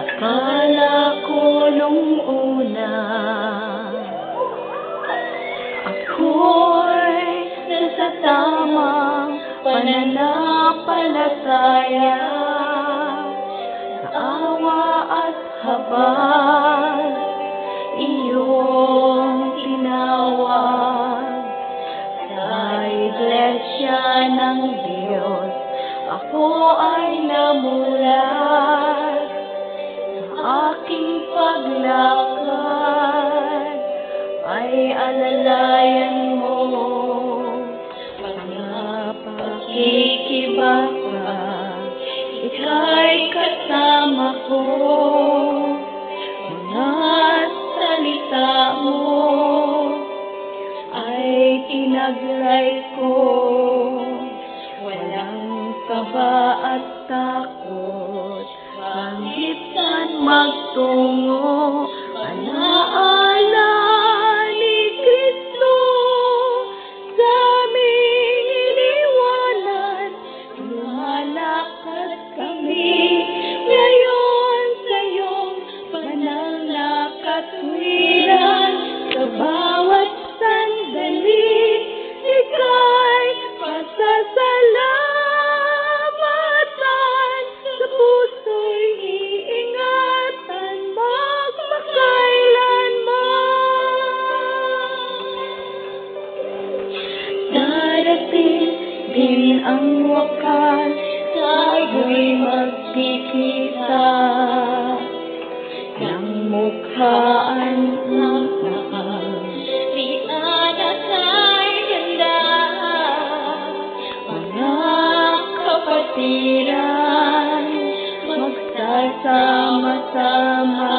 Akala ko nung una Ako'y nasa tamang pananampalataya. Sa awa at habag iyong tinawag. Sa iglesia ng Diyos Ako ay namulat aking paglakad Ay alalayan mo. Mga pakikibaka Ika'y kasama ko. Mga salita mo ay tinaglay ko. Walang kaba at takot Kahit saan magtungo Alaala din ang wakas Tayo'y magkikita. Ng mukhaan ng lahat Di anak ay handa Mga kapatiran Magsasama-sama.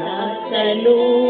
Sasaluhin